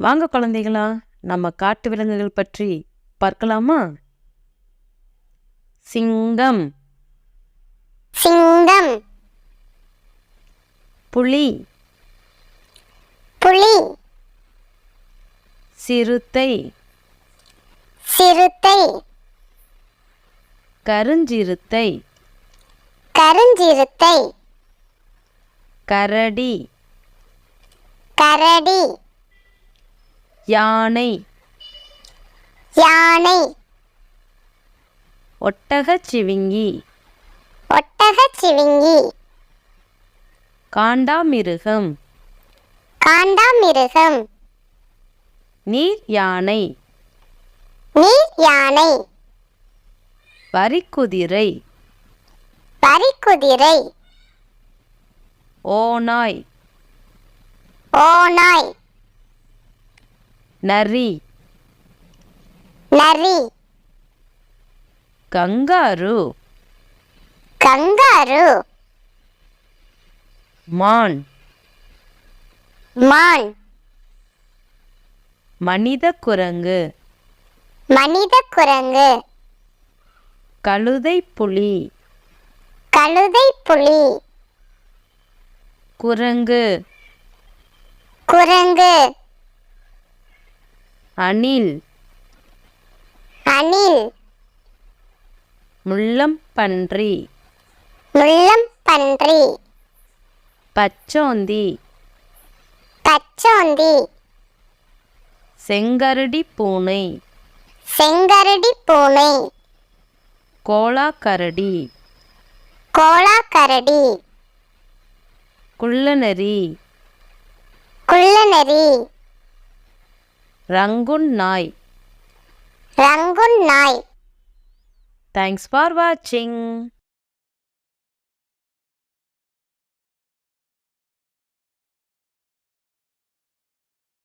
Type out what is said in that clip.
வாங்க குழந்தைகளா நம்ம காட்டு விலங்குகள் பற்றி பார்க்கலாமா? சிங்கம். சிங்கம். புலி. புலி. சிறுத்தை. சிறுத்தை. கருஞ்சிறுத்தை. கருஞ்சிறுத்தை. கரடி. கரடி. யானை. யானை. ஒட்டகச்சிவிங்கி ஒட்டகச்சிவிங்கி காண்டாமிருகம். காண்டாமிருகம். நீர் யானை. நீர் யானை. வரிக்குதிரை. பரிக்குதிரை ஓநாய். ஓநாய். நரி. நரி. கங்காரு. கங்காரு. மான். மான். மனித குரங்கு. மனித குரங்கு. கழுதை புலி. கழுதை புலி. குரங்கு. குரங்கு. அணில். அணில். முள்ளம் பன்றி. முள்ளம் பன்றி. பச்சோந்தி. பச்சோந்தி. செங்கரடி பூனை. செங்கரடி பூனை. கோலாக்கரடி கோலாக்கரடி குள்ளநரி குள்ளநரி రంగున్ నాయ్. రంగున్ నాయ్. Thanks for watching